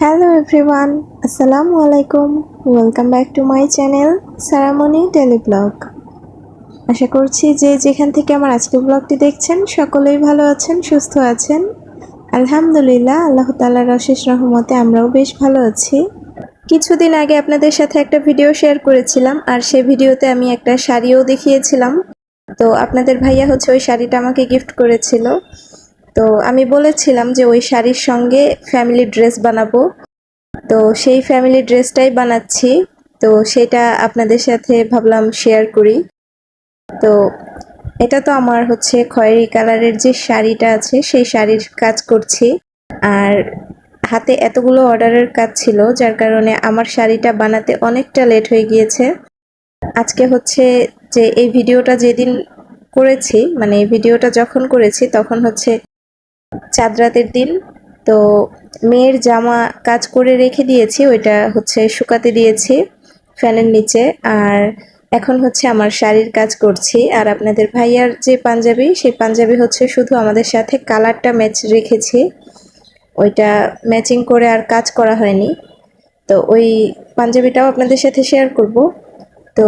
Hello everyone আসসালামু আলাইকুম welcome back to my channel Saramoni daily blog আশা করছি যে যেখান থেকে আমার আজকের ব্লগটি দেখছেন, সকলেই ভালো আছেন, সুস্থ আছেন। আলহামদুলিল্লাহ, আল্লাহ তাল্লাহর অশেষ রহমতে আমরাও বেশ ভালো আছি। কিছুদিন আগে আপনাদের সাথে একটা ভিডিও শেয়ার করেছিলাম, আর সেই ভিডিওতে আমি একটা শাড়িও দেখিয়েছিলাম। তো আপনাদের ভাইয়া হচ্ছে ওই শাড়িটা আমাকে গিফট করেছিল। তো আমি বলেছিলাম যে ওই শাড়ির সঙ্গে ফ্যামিলি ড্রেস বানাবো। তো সেই ফ্যামিলি ড্রেসটাই বানাচ্ছি। তো সেটা আপনাদের সাথে ভাবলাম শেয়ার করি। তো এটা তো আমার হচ্ছে খয়েরি কালারের যে শাড়িটা আছে, সেই শাড়ির কাজ করছি। আর হাতে এতগুলো অর্ডারের কাজ ছিল, যার কারণে আমার শাড়িটা বানাতে অনেকটা লেট হয়ে গিয়েছে। আজকে হচ্ছে যে এই ভিডিওটা যেদিন করেছি মানে এই ভিডিওটা যখন করেছি, তখন হচ্ছে চাঁদ রাতের দিন। তো মেয়ের জামা কাজ করে রেখে দিয়েছি, ওইটা হচ্ছে শুকাতে দিয়েছি ফ্যানের নিচে। আর এখন হচ্ছে আমার শাড়ির কাজ করছি। আর আপনাদের ভাইয়ার যে পাঞ্জাবি, সেই পাঞ্জাবি হচ্ছে শুধু আমাদের সাথে কালারটা ম্যাচ রেখেছি। ওইটা ম্যাচিং করে আর কাজ করা হয়নি। তো ওই পাঞ্জাবিটাও আপনাদের সাথে শেয়ার করব। তো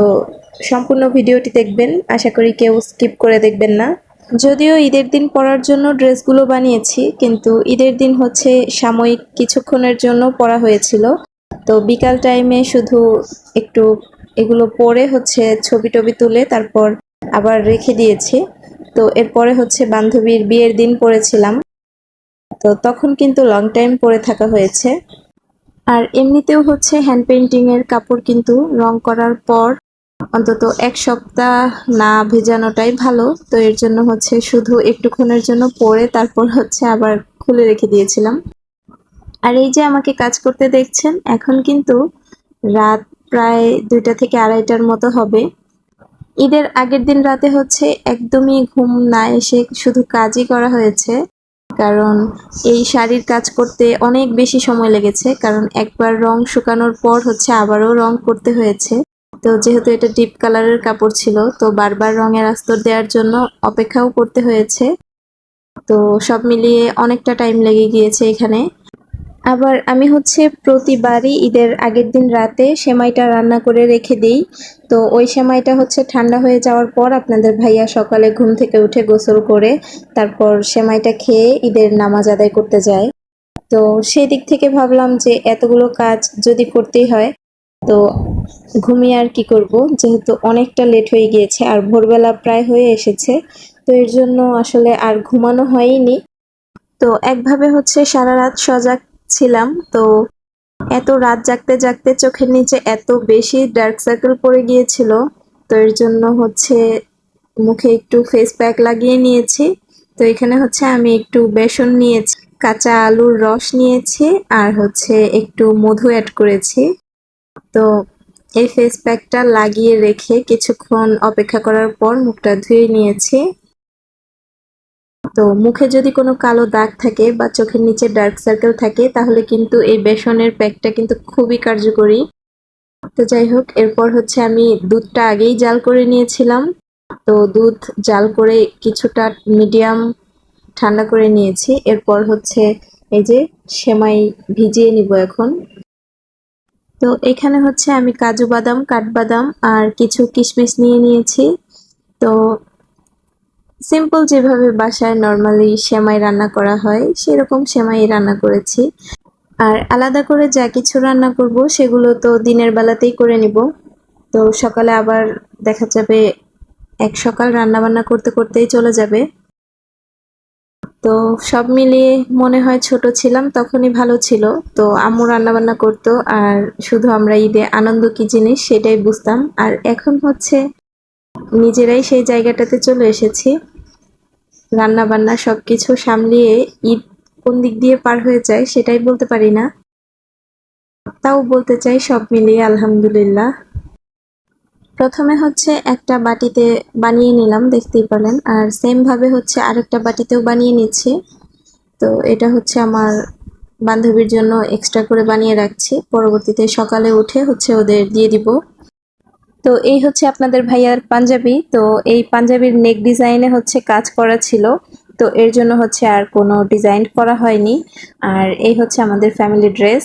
সম্পূর্ণ ভিডিওটি দেখবেন। আশা করি কেউ স্কিপ করে দেখবেন না। যদিও ঈদের দিন পরার জন্য ড্রেসগুলো বানিয়েছি, কিন্তু ঈদের দিন হচ্ছে সাময়িক কিছুক্ষণের জন্য পরা হয়েছিল। তো বিকাল টাইমে শুধু একটু এগুলো পরে হচ্ছে ছবি টবি তুলে তারপর আবার রেখে দিয়েছি। তো এরপরে হচ্ছে বান্ধবীর বিয়ের দিন পরেছিলাম তো তখন কিন্তু লং টাইম পরে থাকা হয়েছে। আর এমনিতেও হচ্ছে হ্যান্ড পেন্টিংয়ের কাপড় কিন্তু রং করার পর অন্তত এক সপ্তাহ না ভেজানোটাই ভালো। তো এর জন্য হচ্ছে শুধু একটুক্ষণের জন্য পরে তারপর হচ্ছে আবার খুলে রেখে দিয়েছিলাম। আর এই যে আমাকে কাজ করতে দেখছেন, এখন কিন্তু রাত প্রায় দুইটা থেকে আড়াইটার মতো হবে। ঈদের আগের দিন রাতে হচ্ছে একদমই ঘুম না এসে শুধু কাজই করা হয়েছে। কারণ এই শাড়ির কাজ করতে অনেক বেশি সময় লেগেছে, কারণ একবার রং শুকানোর পর হচ্ছে আবারও রং করতে হয়েছে। তো যেহেতু এটা ডিপ কালারের কাপড় ছিল, তো বারবার রঙের আস্তর দেওয়ার জন্য অপেক্ষাও করতে হয়েছে। তো সব মিলিয়ে অনেকটা টাইম লেগে গিয়েছে এখানে। আবার আমি হচ্ছে প্রতিবারই ঈদের আগের দিন রাতে সেমাইটা রান্না করে রেখে দিই। তো ওই সেমাইটা হচ্ছে ঠান্ডা হয়ে যাওয়ার পর আপনাদের ভাইয়া সকালে ঘুম থেকে উঠে গোসল করে তারপর সেমাইটা খেয়ে ঈদের নামাজ আদায় করতে যায়। তো সেই দিক থেকে ভাবলাম যে এতগুলো কাজ যদি করতেই হয়, তো ঘুমিয়ে আর কি করব? যেহেতু অনেকটা লেট হয়ে গিয়েছে আর ভোরবেলা প্রায় হয়ে এসেছে, তো এর জন্য আসলে আর ঘুমানো হয়নি। তো একভাবে হচ্ছে সারা রাত সজাগ ছিলাম, তো এত রাত জাগতে জাগতে চোখের নিচে এত বেশি ডার্ক সার্কেল পড়ে গিয়েছিল, তো এর জন্য হচ্ছে মুখে একটু ফেস প্যাক লাগিয়ে নিয়েছি। তো এখানে হচ্ছে আমি একটু বেসন নিয়েছি, কাঁচা আলুর রস নিয়েছি আর হচ্ছে একটু মধু অ্যাড করেছি। তো এই ফেস প্যাকটা লাগিয়ে রেখে কিছুক্ষণ অপেক্ষা করার পর মুখটা ধুয়ে নিয়েছি। তো মুখে যদি কোনো কালো দাগ থাকে বা চোখের নিচে ডার্ক সার্কেল থাকে, তাহলে কিন্তু এই বেসনের প্যাকটা কিন্তু খুবই কার্যকরী। তো যাই হোক, এরপর হচ্ছে আমি দুধটা আগেই জাল করে নিয়েছিলাম। তো দুধ জাল করে কিছুটা মিডিয়াম ঠান্ডা করে নিয়েছি। এরপর হচ্ছে এই যে সেমাই ভিজিয়ে নিব এখন। তো এখানে হচ্ছে আমি কাজু বাদাম, কাঠবাদাম আর কিছু কিশমিশ নিয়ে নিয়েছি। তো সিম্পল যেভাবে বাসায় নর্মালি সেমাই রান্না করা হয়, সেরকম সেমাই রান্না করেছি। আর আলাদা করে যা কিছু রান্না করব, সেগুলো তো দিনের বেলাতেই করে নিব। তো সকালে আবার দেখা যাবে এক সকাল রান্না বান্না করতে করতেই চলে যাবে। তো সব মিলিয়ে মনে হয় ছোট ছিলাম, তখনই ভালো ছিল। তো আম্মু রান্নাবান্না করতো আর শুধু আমরা ঈদে আনন্দ কি জিনিস সেটাই বুঝতাম। আর এখন হচ্ছে নিজেরাই সেই জায়গাটাতে চলে এসেছি। রান্না বান্না সব কিছু সামলিয়ে ঈদ কোন দিক দিয়ে পার হয়ে যায় সেটাই বলতে পারি না। তাও বলতে চাই সব মিলিয়ে আলহামদুলিল্লাহ। প্রথমে হচ্ছে একটা বাটিতে বানিয়ে নিলাম, দেখতেই পারেন আর সেম ভাবে হচ্ছে আরেকটা বাটিতেও বানিয়ে নিচ্ছি। তো এটা হচ্ছে আমার বান্ধবীর জন্য এক্সট্রা করে বানিয়ে রাখছি। পরবর্তীতে সকালে উঠে হচ্ছে ওদের দিয়ে দিব। তো এই হচ্ছে আপনাদের ভাইয়ার পাঞ্জাবি। তো এই পাঞ্জাবির নেক ডিজাইনে হচ্ছে কাজ করা ছিল। তো এর জন্য হচ্ছে আর কোনো ডিজাইন করা হয়নি। আর এই হচ্ছে আমাদের ফ্যামিলি ড্রেস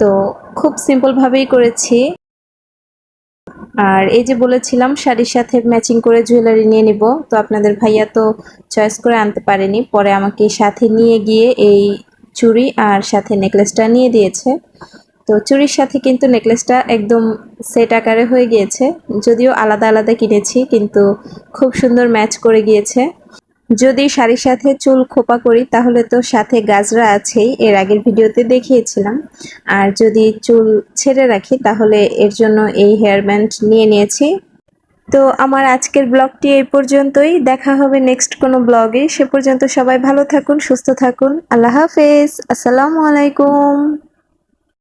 তো খুব সিম্পলভাবেই করেছি। আর এই যে বলেছিলাম, শাড়ির সাথে ম্যাচিং করে জুয়েলারি নিয়ে নিব। তো আপনাদের ভাইয়া তো চয়েস করে আনতে পারেনি। পরে আমাকে সাথে নিয়ে গিয়ে এই চুড়ি আর সাথে নেকলেসটা নিয়ে দিয়েছে। তো চুরির সাথে কিন্তু নেকলেসটা একদম সেট আকারে হয়ে গিয়েছে। যদিও আলাদা আলাদা কিনেছি, কিন্তু খুব সুন্দর ম্যাচ করে গিয়েছে। যদি শাড়ির সাথে চুল খোপা করি, তাহলে তো সাথে গাজরা আছেই, এর আগের ভিডিওতে দেখিয়েছিলাম। আর যদি চুল ছেড়ে রাখি, তাহলে এর জন্য এই হেয়ার ব্যান্ড নিয়ে নিয়েছি। তো আমার আজকের ব্লগটি এই পর্যন্তই। দেখা হবে নেক্সট কোনো ব্লগে। সে পর্যন্ত সবাই ভালো থাকুন, সুস্থ থাকুন। আল্লাহ হাফেজ। আসসালামু আলাইকুম।